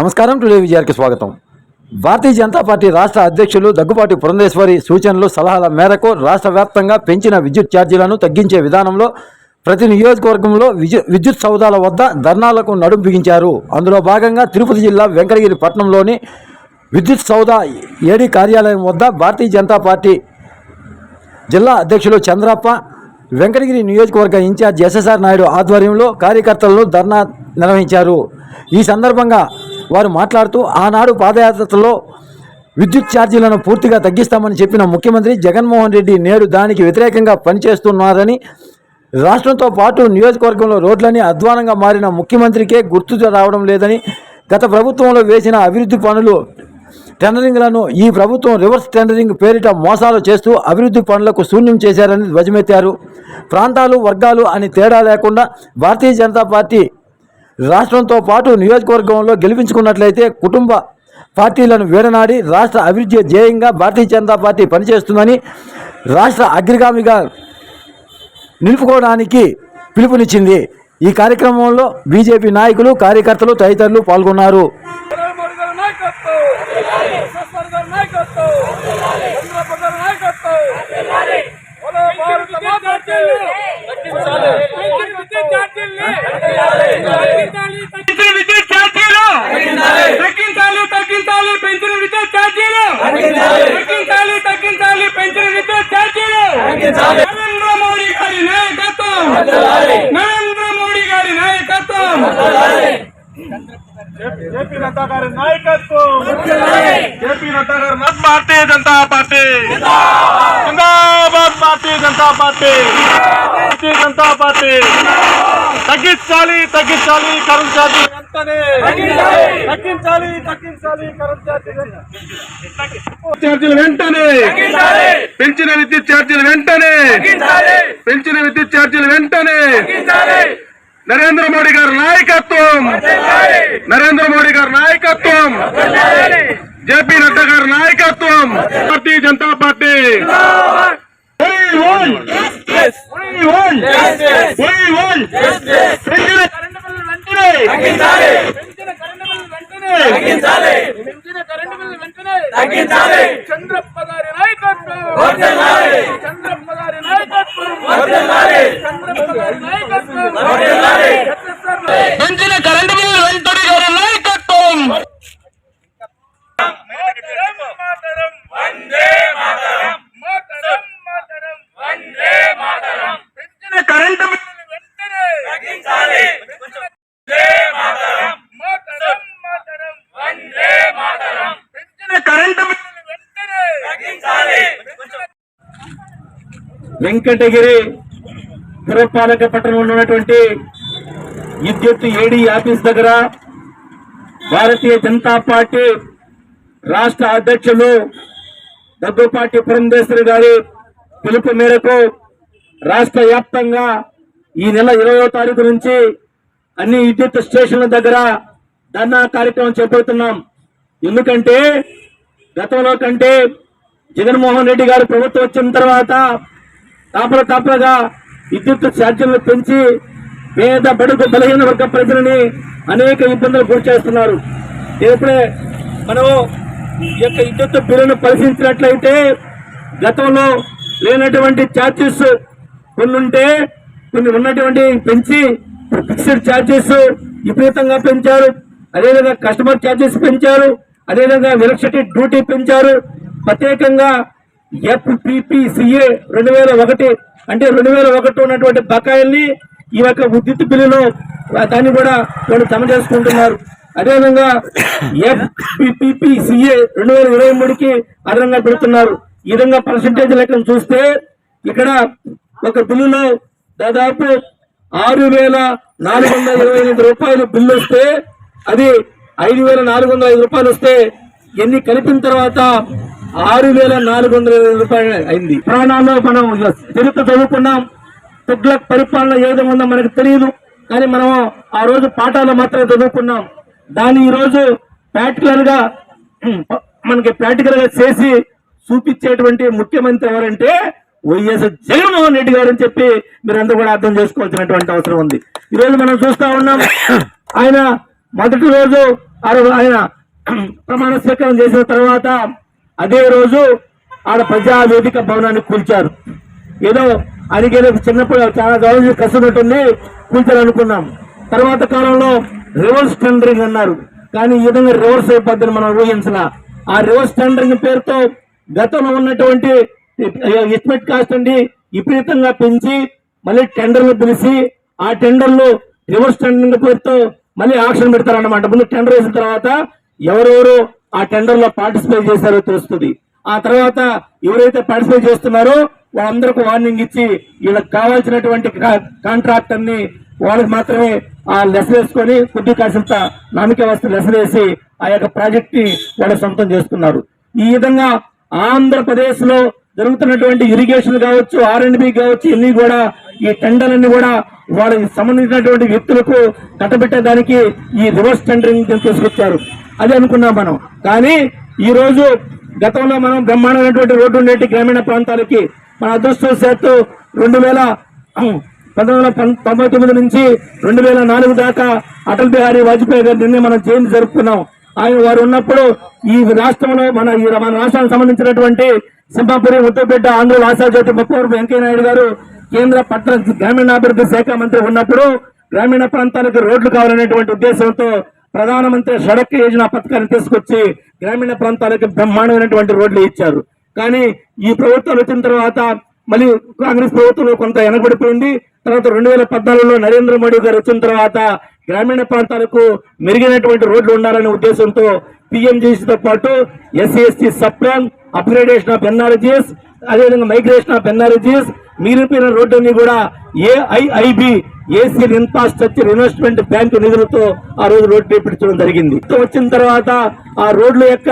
నమస్కారం టుడే విజయానికి స్వాగతం. భారతీయ జనతా పార్టీ రాష్ట్ర అధ్యక్షులు దగ్గుపాటి పురంధేశ్వరి సూచనలు సలహాల మేరకు రాష్ట్ర వ్యాప్తంగా పెంచిన విద్యుత్ ఛార్జీలను తగ్గించే విధానంలో ప్రతి నియోజకవర్గంలో విద్యు విద్యుత్ సౌదాల వద్ద ధర్నాలకు నడుం బిగించారు. అందులో భాగంగా తిరుపతి జిల్లా వెంకటగిరి పట్టణంలోని విద్యుత్ సౌదా ఏడీ కార్యాలయం వద్ద భారతీయ జనతా పార్టీ జిల్లా అధ్యక్షులు చంద్రప్ప వెంకటగిరి నియోజకవర్గ ఇన్ఛార్జ్ ఎస్ఎస్ఆర్ నాయుడు ఆధ్వర్యంలో కార్యకర్తలను ధర్నా నిర్వహించారు. ఈ సందర్భంగా వారు మాట్లాడుతూ ఆనాడు పాదయాత్రలో విద్యుత్ ఛార్జీలను పూర్తిగా తగ్గిస్తామని చెప్పిన ముఖ్యమంత్రి జగన్మోహన్ రెడ్డి నేడు దానికి వ్యతిరేకంగా పనిచేస్తున్నారని రాష్ట్రంతో పాటు నియోజకవర్గంలో రోడ్లని అధ్వానంగా మారిన ముఖ్యమంత్రికే గుర్తు రావడం లేదని గత ప్రభుత్వంలో వేసిన అభివృద్ధి పనులు టెండరింగ్లను ఈ ప్రభుత్వం రివర్స్ టెండరింగ్ పేరిట మోసాలు చేస్తూ అభివృద్ధి పనులకు శూన్యం చేశారని ధ్వజమెత్తారు. ప్రాంతాలు వర్గాలు అని తేడా లేకుండా భారతీయ జనతా పార్టీ రాష్ట్రంతో పాటు నియోజకవర్గంలో గెలిపించుకున్నట్లయితే కుటుంబ పార్టీలను వేడనాడి రాష్ట్ర అభివృద్ధి ధ్యేయంగా భారతీయ జనతా పార్టీ పనిచేస్తుందని రాష్ట్ర అగ్రగామిగా నిలుపుకోవడానికి పిలుపునిచ్చింది. ఈ కార్యక్రమంలో బీజేపీ నాయకులు కార్యకర్తలు తదితరులు పాల్గొన్నారు. నాయకత్వం ఎస్ఎస్ఆర్ గారి నాయకత్వం చంద్రబాబు గారి నాయకత్వం బలో భారత మాతాకి పెంచిన విద్యుత్ ఛార్జీలు తగ్గించాలి తగ్గించాలి పెంచిన విద్యుత్ ఛార్జీలు తగ్గించాలి తగ్గించాలి పెంచిన విద్యుత్ ఛార్జీలు నరేంద్ర మోడీ గారి నాయకత్వం నరేంద్ర మోడీ గారి నాయకత్వం జేపీ నడ్డా గారి నాయకత్వం జేపీ నడ్డా గారి నాయకత్వం. Bharatiya Janata party Bharatiya Janata party. Bharatiya Janata party. తగ్గించాలి తగ్గించాలి కరెంట్ ఛార్జీ వెంటనే. తగ్గించాలి తగ్గించాలి కరెంట్ ఛార్జీ ఛార్జీలు వెంటనే. పెంచిన విద్యుత్ ఛార్జీలు వెంటనే. పెంచిన విద్యుత్ ఛార్జీలు వెంటనే. నరేంద్ర మోడీ గారి నాయకత్వం. నరేంద్ర మోడీ గారి నాయకత్వం. జేపీ నడ్డా గారి నాయకత్వం. Bharatiya Janata party. Want justice. We want justice. We want justice. పెంచిన కరెంటు బిల్లు వెంటనే తగ్గించాలి. పెంచిన కరెంటు బిల్లు వెంటనే తగ్గించాలి. పెంచిన కరెంటు బిల్లు వెంటనే తగ్గించాలి. చంద్రప్ప గారి నాయకత్వం వర్ధిల్లాలి. చంద్రప్ప గారి నాయకత్వం వర్ధిల్లాలి. చంద్రప్ప గారి నాయకత్వం వర్ధిల్లాలి. పెంచిన కరెంటు బిల్లు వెంటనే గారి నాయకత్వం మాతరం వందే మాతరం మాతరం మాతరం వందే మాతరం పెంచిన కరెంటు బిల్లులు వెంటనే తగ్గించాలి వందే మాతరం మాతరం మాతరం వందే మాతరం పెంచిన కరెంటు బిల్లులు వెంటనే తగ్గించాలి వెంకటగిరి పురపాలక పట్టణంలో ఉన్నటువంటి విద్యుత్ ఏడీ ఆఫీస్ దగ్గర భారతీయ జనతా పార్టీ రాష్ట్ర అధ్యక్షులు దగ్గుపాటి పురంధేశ్వరి గారి పిలుపు మేరకు రాష్ట్ర వ్యాప్తంగా ఈ నెల ఇరవయో తారీఖు నుంచి అన్ని విద్యుత్ స్టేషన్ల దగ్గర ధర్నా కార్యక్రమం చేపడుతున్నాం. ఎందుకంటే గతంలో కంటే జగన్మోహన్ రెడ్డి గారు ప్రభుత్వం వచ్చిన తర్వాత తాపల తాపలగా విద్యుత్ ఛార్జీలను పెంచి పేద బడుగు బలహీన వర్గ ప్రజలని అనేక ఇబ్బందులు గురి చేస్తున్నారు. ఇప్పుడే మనము ఈ యొక్క విద్యుత్ బిల్లును పరిశీలించినట్లయితే గతంలో లేనటువంటి ఛార్జెస్ కొన్ని ఉంటే కొన్ని ఉన్నటువంటి పెంచి ఫిక్స్డ్ ఛార్జెస్ విపరీతంగా పెంచారు. అదేవిధంగా కస్టమర్ ఛార్జెస్ పెంచారు. అదేవిధంగా ఎలక్ట్రిసిటీ డ్యూటీ పెంచారు. ప్రత్యేకంగా ఎఫ్పిపిసిఏ రెండు వేల ఒకటి అంటే రెండు వేల ఒకటి ఉన్నటువంటి బకాయిల్ని ఈ యొక్క విద్యుత్ బిల్లులో దాన్ని కూడా వాళ్ళు జమ చేసుకుంటున్నారు. అదేవిధంగా ఎఫ్పిపిసిఏ రెండు వేల ఇరవై మూడుకి అదనంగా పెడుతున్నారు. ఈ విధంగా పర్సంటేజ్ లెక్కను చూస్తే ఇక్కడ ఒక బిల్లులో దాదాపు ఆరు వేల నాలుగు వందల ఇరవై ఎనిమిది రూపాయలు బిల్లు వస్తే అది ఐదు వేల నాలుగు వందల ఐదు రూపాయలు వస్తే ఎన్ని కలిపిన తర్వాత ఆరు వేల నాలుగు వందల రూపాయలు అయింది. ప్రాణాల్లో మనం చరిత్ర చదువుకున్నాం. తుగ్లక్ పరిపాలన ఏ ఉందో మనకు తెలియదు కానీ మనం ఆ రోజు పాఠాలు మాత్రమే చదువుకున్నాం. దాన్ని ఈరోజు రోజు ప్రాక్టికల్గా మనకి ప్రాక్టికల్గా చేసి చూపించేటువంటి ముఖ్యమంత్రి ఎవరంటే వైఎస్ జగన్మోహన్ రెడ్డి గారు అని చెప్పి మీరందరూ కూడా అర్థం చేసుకోవాల్సినటువంటి అవసరం ఉంది. ఈరోజు మనం చూస్తా ఉన్నాం. ఆయన మొదటి రోజు ఆ రోజు ఆయన ప్రమాణ స్వీకారం చేసిన తర్వాత అదే రోజు ఆడ ప్రజా వేదిక భవనాన్ని కూల్చారు. ఏదో అడిగేదో చిన్నప్పుడు చాలా గౌరవం కష్టపట్టుంది కూల్చాలనుకున్నాం. తర్వాత కాలంలో రివర్స్ టెండరింగ్ అన్నారు. కానీ ఈ విధంగా రివర్స్ అయిపోద్దని మనం ఊహించిన ఆ రివర్స్ టెండరింగ్ పేరుతో గతంలో ఉన్నటువంటి ఎస్టిమేట్ కాస్ట్ అండి విపరీతంగా పెంచి మళ్ళీ టెండర్లు పిలిచి ఆ టెండర్లు రివర్స్ టెండరింగ్ పేరుతో మళ్ళీ ఆక్షన్ పెడతారన్నమాట. ముందు టెండర్ వేసిన తర్వాత ఎవరెవరు ఆ టెండర్లో పార్టిసిపేట్ చేశారో తెలుస్తుంది. ఆ తర్వాత ఎవరైతే పార్టిసిపేట్ చేస్తున్నారో వాళ్ళందరికీ వార్నింగ్ ఇచ్చి వీళ్ళకి కావాల్సినటువంటి కాంట్రాక్టర్ని వాళ్ళకి మాత్రమే ఆ లెస్ వేసుకొని కొద్ది కాసింత నామిక వస్తు లెసలేసి వేసి ఆ యొక్క ప్రాజెక్ట్ని వాళ్ళు సొంతం చేసుకున్నారు. ఈ విధంగా ఆంధ్రప్రదేశ్లో జరుగుతున్నటువంటి ఇరిగేషన్ కావచ్చు ఆర్ అండ్ బి కావచ్చు ఇన్ని కూడా ఈ టెండర్లన్నీ కూడా వాళ్ళకి సంబంధించినటువంటి వ్యక్తులకు కట్టబెట్టేదానికి ఈ రివర్స్ టెండరింగ్ తీసుకొచ్చారు. అది అనుకున్నాం మనం. కానీ ఈరోజు గతంలో మనం బ్రహ్మాండమైనటువంటి రోడ్డు ఉండేటి గ్రామీణ ప్రాంతాలకి మన అదృష్టవశాత్తు రెండు వేల పంతొమ్మిది వందల తొంభై తొమ్మిది నుంచి రెండు వేల నాలుగు దాకా అటల్ బిహారీ వాజ్పేయి గారి నిన్నే మనం జయంతి జరుపుకున్నాం. ఆయన వారు ఉన్నప్పుడు ఈ రాష్ట్రంలో మన ఈ మన రాష్ట్రానికి సంబంధించినటువంటి సింహాపురి ముద్దపేట ఆంధ్ర ఆశాజ్యోతి ముప్పవరపు వెంకయ్య నాయుడు గారు కేంద్ర పట్టణ గ్రామీణాభివృద్ధి శాఖ మంత్రి ఉన్నప్పుడు గ్రామీణ ప్రాంతాలకు రోడ్లు కావాలనేటువంటి ఉద్దేశంతో ప్రధానమంత్రి సడక్ యోజన పథకాన్ని తీసుకొచ్చి గ్రామీణ ప్రాంతాలకు బ్రహ్మాండమైనటువంటి రోడ్లు ఇచ్చారు. కానీ ఈ ప్రభుత్వం వచ్చిన తర్వాత మళ్ళీ కాంగ్రెస్ ప్రభుత్వంలో కొంత వెనకబడిపోయింది తర్వాత రెండు వేల పద్నాలుగులో నరేంద్ర మోడీ గారు వచ్చిన తర్వాత గ్రామీణ ప్రాంతాలకు మెరుగైనటువంటి రోడ్లు ఉండాలనే ఉద్దేశంతో పిఎంజీసీతో పాటు SC ST sub plan upgradation of NRGS అదేవిధంగా మైగ్రేషన్ ఆఫ్ ఎన్ఆర్జీఎస్ మిగిలిపోయిన రోడ్డుని కూడా AIIB AC infrastructure investment bank నిధులతో ఆ రోజు రోడ్డు వేపించడం జరిగింది. వచ్చిన తర్వాత ఆ రోడ్ల యొక్క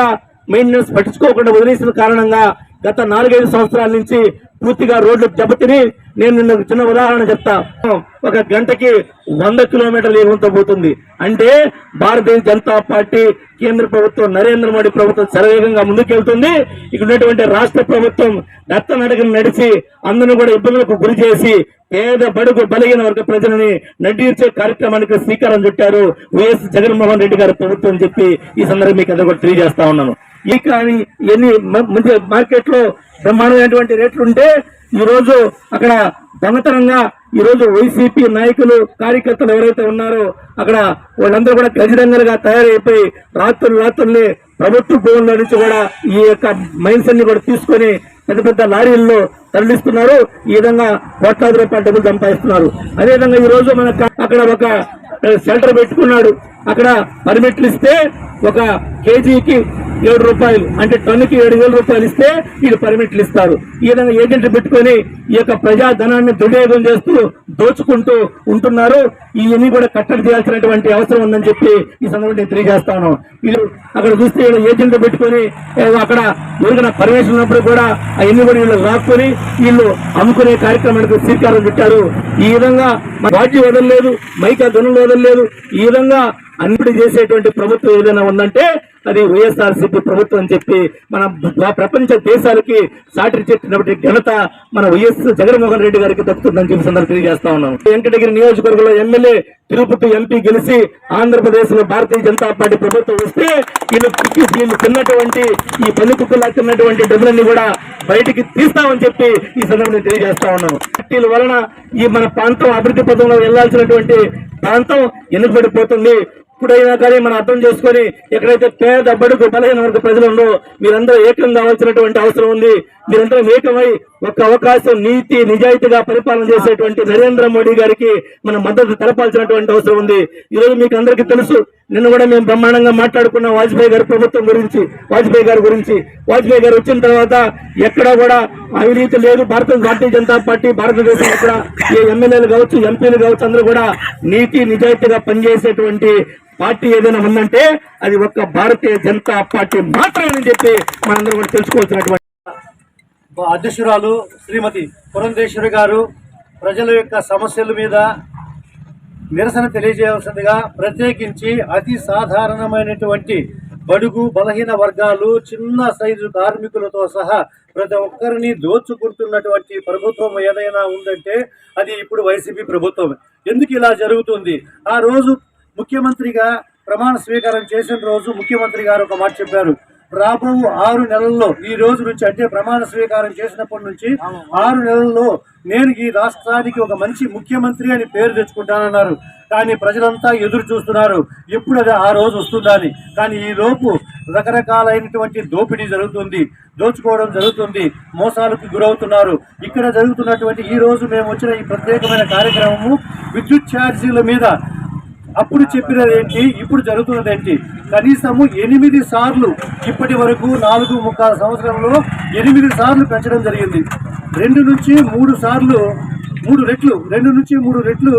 మెయింటెనెన్స్ పట్టించుకోకుండా వదిలేసిన కారణంగా గత నాలుగైదు సంవత్సరాల నుంచి పూర్తిగా రోడ్లు దెబ్బతిని నేను నిన్న చిన్న ఉదాహరణ చెప్తా. ఒక గంటకి వంద కిలోమీటర్ల వేగంతో పోతుంది. అంటే భారతీయ జనతా పార్టీ కేంద్ర ప్రభుత్వం నరేంద్ర మోడీ ప్రభుత్వం శరవేగంగా ముందుకెళ్తుంది. ఇక్కడ ఉన్నటువంటి రాష్ట్ర ప్రభుత్వం నడకను నడిచి అందరిని కూడా ఇబ్బందులకు గురి చేసి పేద బడుగు బలిగిన వర్గ ప్రజలని నటించే కార్యక్రమానికి శ్రీకారం చుట్టారు. వైఎస్ జగన్మోహన్ రెడ్డి గారి ప్రభుత్వం చెప్పి ఈ సందర్భం మీకు అందరూ కూడా తెలియజేస్తా ఉన్నాను. ఈ కానీ ఎన్ని మ- మంచి మార్కెట్లో బ్రహ్మాండమైనటువంటి రేట్లు ఉంటే ఈరోజు అక్కడ దొంగతనంగా ఈరోజు వైసీపీ నాయకులు కార్యకర్తలు ఎవరైతే ఉన్నారో అక్కడ వాళ్ళందరూ కూడా గజదంగలుగా తయారైపోయి రాత్రులు రాత్రుల్ని ప్రభుత్వ భూముల నుంచి కూడా ఈ యొక్క మైన్స్ అన్ని కూడా తీసుకొని పెద్ద పెద్ద లారీల్లో తరలిస్తున్నారు. ఈ విధంగా కోట్లాది రూపాయల డబ్బులు సంపాదిస్తున్నారు. అదేవిధంగా ఈ రోజు మన అక్కడ ఒక షెల్టర్ పెట్టుకున్నాడు. అక్కడ పర్మిట్లు ఇస్తే ఒక కేజీకి ఏడు రూపాయలు అంటే టన్నుకి ఏడు వేల రూపాయలు ఇస్తే వీళ్ళు పర్మిట్లు ఇస్తారు. ఈ విధంగా ఏజెంట్లు పెట్టుకొని ఈ యొక్క ప్రజాధనాన్ని దుర్వినియోగం చేస్తూ దోచుకుంటూ ఉంటున్నారు. ఇవన్నీ కూడా కట్టడి చేయాల్సినటువంటి అవసరం ఉందని చెప్పి ఈ సందర్భంగా నేను తెలియజేస్తాను. వీళ్ళు అక్కడ చూస్తే వీళ్ళు ఏజెంట్లు పెట్టుకొని అక్కడ ఎవరికైనా పర్మిషన్ ఉన్నప్పుడు కూడా అవన్నీ కూడా వీళ్ళు రాసుకొని వీళ్ళు అమ్ముకునే కార్యక్రమానికి శ్రీకారం చుట్టారు ఈ విధంగా మన రాజ్యం వదలలేదు మైకా ధనులు వదలలేదు. ఈ విధంగా అన్నిటి చేసేటువంటి ప్రభుత్వం ఏదైనా ఉందంటే అది వైఎస్ఆర్సీపీ ప్రభుత్వం అని చెప్పి మన ప్రపంచ దేశాలకి సాటి చెప్పినటువంటి ఘనత మన వైఎస్ జగన్మోహన్ రెడ్డి గారికి దక్కుతుందని చెప్పి సందర్భం తెలియజేస్తా ఉన్నాం. వెంకటగిరి నియోజకవర్గంలో ఎమ్మెల్యే తిరుపతి ఎంపీ గెలిచి ఆంధ్రప్రదేశ్లో భారతీయ జనతా పార్టీ ప్రభుత్వం వస్తే వీళ్ళు వీళ్ళు తిన్నటువంటి ఈ పల్లి కుక్కలా తిన్నటువంటి డబ్బులన్నీ కూడా బయటికి తీస్తామని చెప్పి ఈ సందర్భంగా తెలియజేస్తా ఉన్నాను పార్టీల వలన ఈ మన ప్రాంతం అభివృద్ధి పథంలో వెళ్ళాల్సినటువంటి ప్రాంతం వెనుకబడిపోతుంది ఇప్పుడైనా కానీ మనం అర్థం చేసుకొని ఎక్కడైతే పేద బడుగు బలహీన వర్గ ప్రజలు ఉండో మీరందరూ ఏకం కావాల్సినటువంటి అవసరం ఉంది. మీరందరూ ఏకమై ఒక అవకాశం నీతి నిజాయితీగా పరిపాలన చేసేటువంటి నరేంద్ర మోడీ గారికి మనం మద్దతు తెలపాల్సినటువంటి అవసరం ఉంది. ఈరోజు మీకు అందరికీ తెలుసు నిన్న కూడా మేము బ్రహ్మాండంగా మాట్లాడుకున్న వాజ్పేయి గారి ప్రభుత్వం గురించి వాజ్పేయి గారి గురించి. వాజ్పేయి గారు వచ్చిన తర్వాత ఎక్కడా కూడా అవినీతి లేదు. భారత భారతీయ జనతా పార్టీ భారతదేశం కూడా ఏ ఎమ్మెల్యేలు కావచ్చు ఎంపీలు కావచ్చు అందరూ కూడా నీతి నిజాయితీగా పనిచేసేటువంటి పార్టీ ఏదైనా ఉందంటే అది ఒక్క భారతీయ జనతా పార్టీ మాత్రమే చెప్పి మనందరూ కూడా తెలుసుకోవాల్సినటువంటి అధ్యక్షురాలు శ్రీమతి పురంధేశ్వరి గారు ప్రజల యొక్క సమస్యల మీద నిరసన తెలియజేయాల్సిందిగా ప్రత్యేకించి అతి సాధారణమైనటువంటి బడుగు బలహీన వర్గాలు చిన్న సైజు కార్మికులతో సహా ప్రతి ఒక్కరిని దోచుకుంటున్నటువంటి ప్రభుత్వం ఏదైనా ఉందంటే అది ఇప్పుడు వైసీపీ ప్రభుత్వం. ఎందుకు ఇలా జరుగుతుంది? ఆ రోజు ముఖ్యమంత్రిగా ప్రమాణ స్వీకారం చేసిన రోజు ముఖ్యమంత్రి గారు ఒక మాట చెప్పారు. రాబో ఆరు నెలల్లో ఈ రోజు నుంచి అంటే ప్రమాణ స్వీకారం చేసినప్పటి నుంచి ఆరు నెలల్లో నేను ఈ రాష్ట్రానికి ఒక మంచి ముఖ్యమంత్రి అని పేరు తెచ్చుకుంటానన్నారు. కానీ ప్రజలంతా ఎదురు చూస్తున్నారు. ఎప్పుడు అది ఆ రోజు వస్తుందని. కానీ ఈ లోపు రకరకాలైనటువంటి దోపిడీ జరుగుతుంది. దోచుకోవడం జరుగుతుంది. మోసాలకు గురవుతున్నారు. ఇక్కడ జరుగుతున్నటువంటి ఈ రోజు మేము వచ్చిన ఈ ప్రత్యేకమైన కార్యక్రమము విద్యుత్ ఛార్జీల మీద అప్పుడు చెప్పినది ఏంటి ఇప్పుడు జరుగుతున్నది ఏంటి కనీసము ఎనిమిది సార్లు ఇప్పటి వరకు నాలుగు ముక్కాల సంవత్సరంలో ఎనిమిది సార్లు పెంచడం జరిగింది. రెండు నుంచి మూడు సార్లు మూడు రెట్లు రెండు నుంచి మూడు రెట్లు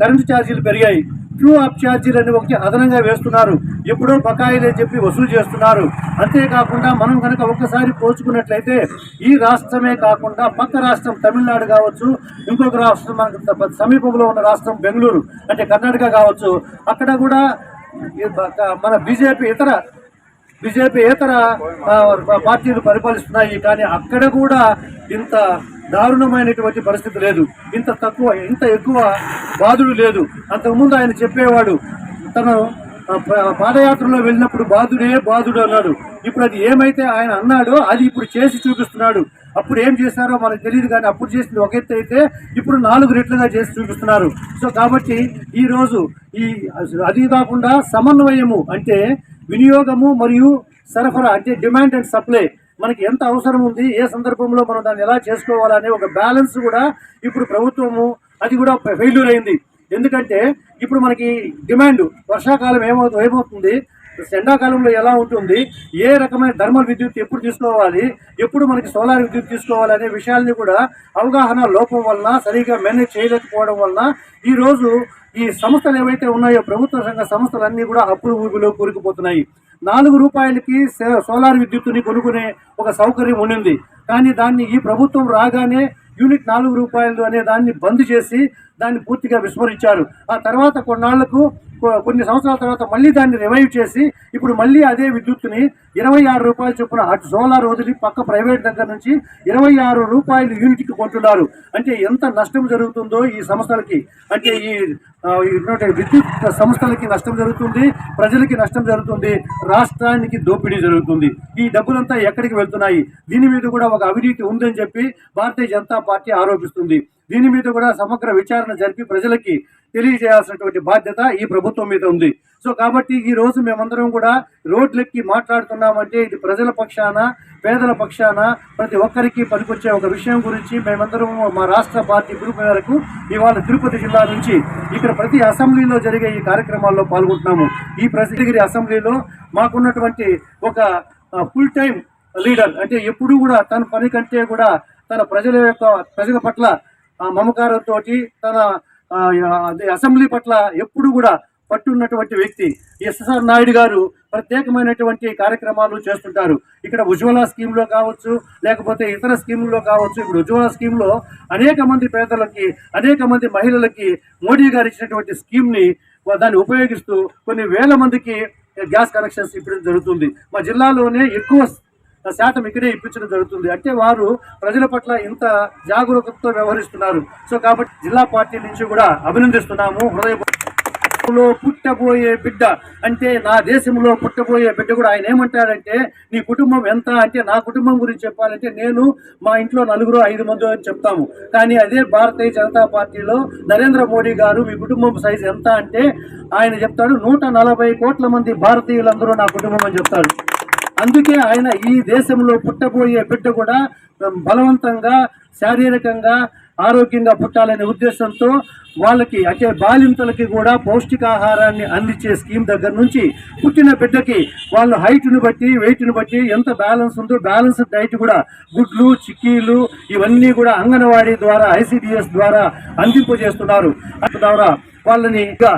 కరెంటు ఛార్జీలు పెరిగాయి. ట్రూ అప్ ఛార్జీలు అని ఒకటి అదనంగా వేస్తున్నారు. ఎప్పుడో బకాయిలు అని చెప్పి వసూలు చేస్తున్నారు. అంతేకాకుండా మనం కనుక ఒక్కసారి పోల్చుకున్నట్లయితే ఈ రాష్ట్రమే కాకుండా పక్క రాష్ట్రం తమిళనాడు కావచ్చు ఇంకొక రాష్ట్రం మనకు సమీపంలో ఉన్న రాష్ట్రం బెంగళూరు అంటే కర్ణాటక కావచ్చు. అక్కడ కూడా మన బీజేపీ ఇతర బీజేపీ ఇతర పార్టీలు పరిపాలిస్తున్నాయి. కానీ అక్కడ కూడా ఇంత దారుణమైనటువంటి పరిస్థితి లేదు. ఇంత తక్కువ ఇంత ఎక్కువ బాధుడు లేదు. అంతకుముందు ఆయన చెప్పేవాడు తను పాదయాత్రలో వెళ్ళినప్పుడు బాధుడే బాధుడు అన్నాడు. ఇప్పుడు అది ఏమైతే ఆయన అన్నాడో అది ఇప్పుడు చేసి చూపిస్తున్నాడు. అప్పుడు ఏం చేశారో మనకు తెలియదు కానీ అప్పుడు చేసింది ఒక ఎత్తు అయితే ఇప్పుడు నాలుగు రెట్లుగా చేసి చూపిస్తున్నారు. సో కాబట్టి ఈరోజు ఈ అది కాకుండా సమన్వయము అంటే వినియోగము మరియు సరఫరా అంటే డిమాండ్ అండ్ సప్లై మనకి ఎంత అవసరం ఉంది ఏ సందర్భంలో మనం దాన్ని ఎలా చేసుకోవాలనే ఒక బ్యాలెన్స్ కూడా ఇప్పుడు ప్రభుత్వము అది కూడా ఫెయిల్యూర్ అయింది. ఎందుకంటే ఇప్పుడు మనకి డిమాండ్ వర్షాకాలం ఏమవుతుంది ఏమవుతుంది ఎండాకాలంలో ఎలా ఉంటుంది ఏ రకమైన థర్మల్ విద్యుత్ ఎప్పుడు తీసుకోవాలి ఎప్పుడు మనకి సోలార్ విద్యుత్ తీసుకోవాలి అనే విషయాల్ని కూడా అవగాహన లోపం వలన సరిగా మేనేజ్ చేయలేకపోవడం వలన ఈ రోజు ఈ సంస్థలు ఏవైతే ఉన్నాయో ప్రభుత్వ రంగ సంస్థలన్నీ కూడా అప్పులు ఊబిలో కూరుకుపోతున్నాయి. నాలుగు రూపాయలకి సోలార్ విద్యుత్తుని కొనుక్కునే ఒక సౌకర్యం ఉండింది కానీ దాన్ని ఈ ప్రభుత్వం రాగానే యూనిట్ నాలుగు రూపాయలు అనే దాన్ని బంద్ చేసి దాన్ని పూర్తిగా విస్మరించారు. ఆ తర్వాత కొన్నాళ్ళకు కొన్ని సంవత్సరాల తర్వాత మళ్ళీ దాన్ని రివైవ్ చేసి ఇప్పుడు మళ్ళీ అదే విద్యుత్తుని ఇరవై ఆరు రూపాయలు చొప్పున అటు సోలార్ వదిలి పక్క ప్రైవేట్ దగ్గర నుంచి ఇరవై ఆరు రూపాయలు యూనిట్కి కొంటున్నారు. అంటే ఎంత నష్టం జరుగుతుందో ఈ సంస్థలకి. అంటే ఈ విద్యుత్ సంస్థలకి నష్టం జరుగుతుంది ప్రజలకి నష్టం జరుగుతుంది రాష్ట్రానికి దోపిడీ జరుగుతుంది. ఈ డబ్బులంతా ఎక్కడికి వెళ్తున్నాయి? దీని మీద కూడా ఒక అవినీతి ఉందని చెప్పి భారతీయ జనతా పార్టీ ఆరోపిస్తుంది. దీని మీద కూడా సమగ్ర విచారణ జరిపి ప్రజలకి తెలియజేయాల్సినటువంటి బాధ్యత ఈ ప్రభుత్వం మీద ఉంది. సో కాబట్టి ఈ రోజు మేమందరం కూడా రోడ్లెక్కి మాట్లాడుతున్నామంటే ఇది ప్రజల పక్షాన పేదల పక్షాన ప్రతి ఒక్కరికి పనికొచ్చే ఒక విషయం గురించి మేమందరం మా రాష్ట్ర పార్టీ గ్రూప్ మేరకు ఇవాళ తిరుపతి జిల్లా నుంచి ఇక్కడ ప్రతి అసెంబ్లీలో జరిగే ఈ కార్యక్రమాల్లో పాల్గొంటున్నాము. ఈ ప్రతిగిరి అసెంబ్లీలో మాకున్నటువంటి ఒక ఫుల్ టైం లీడర్ అంటే ఎప్పుడూ కూడా తన పని కంటే కూడా తన ప్రజల యొక్క ప్రజల పట్ల మమకారంతో తన అసెంబ్లీ పట్ల ఎప్పుడు కూడా పట్టున్నటువంటి వ్యక్తి ఎస్ఎస్ఆర్ నాయుడు గారు ప్రత్యేకమైనటువంటి కార్యక్రమాలు చేస్తుంటారు. ఇక్కడ ఉజ్వల స్కీమ్లో కావచ్చు లేకపోతే ఇతర స్కీముల్లో కావచ్చు ఇప్పుడు ఉజ్వల స్కీమ్లో అనేక మంది పేదలకి అనేక మంది మహిళలకి మోడీ గారు ఇచ్చినటువంటి స్కీమ్ని దాన్ని ఉపయోగిస్తూ కొన్ని వేల మందికి గ్యాస్ కనెక్షన్స్ ఇప్పుడు జరుగుతుంది. మా జిల్లాలోనే ఎక్కువ శాతం ఇక్కడే ఇప్పించడం జరుగుతుంది. అంటే వారు ప్రజల పట్ల ఇంత జాగరూకతతో వ్యవహరిస్తున్నారు. సో కాబట్టి జిల్లా పార్టీ నుంచి కూడా అభినందిస్తున్నాము. హృదయంలో పుట్టబోయే బిడ్డ అంటే నా దేశంలో పుట్టబోయే బిడ్డ కూడా ఆయన ఏమంటాడంటే నీ కుటుంబం ఎంత అంటే నా కుటుంబం గురించి చెప్పాలంటే నేను మా ఇంట్లో నలుగురు ఐదు మంది అని చెప్తాము. కానీ అదే భారతీయ జనతా పార్టీలో నరేంద్ర మోడీ గారు మీ కుటుంబం సైజు ఎంత అంటే ఆయన చెప్తాడు నూట నలభై కోట్ల మంది భారతీయులందరూ నా కుటుంబం అని చెప్తాడు. అందుకే ఆయన ఈ దేశంలో పుట్టబోయే బిడ్డ కూడా బలవంతంగా శారీరకంగా ఆరోగ్యంగా పుట్టాలనే ఉద్దేశంతో వాళ్ళకి అంటే బాలింతలకి కూడా పౌష్టికాహారాన్ని అందించే స్కీమ్ దగ్గర నుంచి పుట్టిన బిడ్డకి వాళ్ళ హైట్ను బట్టి వెయిట్ను బట్టి ఎంత బ్యాలెన్స్ ఉందో బ్యాలెన్స్ డైట్ కూడా గుడ్లు చిక్కీలు ఇవన్నీ కూడా అంగన్వాడీ ద్వారా ఐసిడిఎస్ ద్వారా అందింపజేస్తున్నారు. ద్వారా వాళ్ళని ఇంకా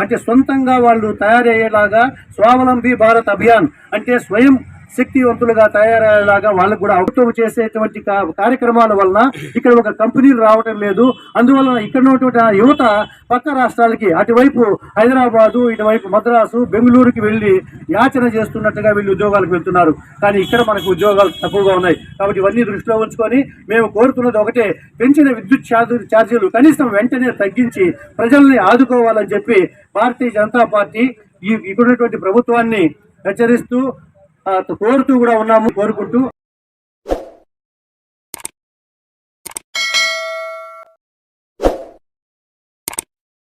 అంటే సొంతంగా వాళ్ళు తయారయ్యేలాగా స్వావలంబి భారత్ అభియాన్ అంటే స్వయం శక్తివంతులుగా తయారయ్యేలాగా వాళ్ళకు కూడా అవుతూ చేసేటువంటి కా- కార్యక్రమాల వలన ఇక్కడ ఒక కంపెనీలు రావటం లేదు. అందువలన ఇక్కడ ఉన్నటువంటి ఆ యువత పక్క రాష్ట్రాలకి అటువైపు హైదరాబాదు ఇటువైపు మద్రాసు బెంగళూరుకి వెళ్ళి యాచన చేస్తున్నట్టుగా వీళ్ళు ఉద్యోగాలకు వెళ్తున్నారు. కానీ ఇక్కడ మనకు ఉద్యోగాలు తక్కువగా ఉన్నాయి. కాబట్టి ఇవన్నీ దృష్టిలో ఉంచుకొని మేము కోరుతున్నది ఒకటే పెంచిన విద్యుత్ ఛార్జీలు కనీసం వెంటనే తగ్గించి ప్రజల్ని ఆదుకోవాలని చెప్పి భారతీయ జనతా పార్టీ ఈ ఇప్పుడున్నటువంటి ప్రభుత్వాన్ని హెచ్చరిస్తూ కోరుతూ కూడా ఉన్నాము కోరుకుంటూ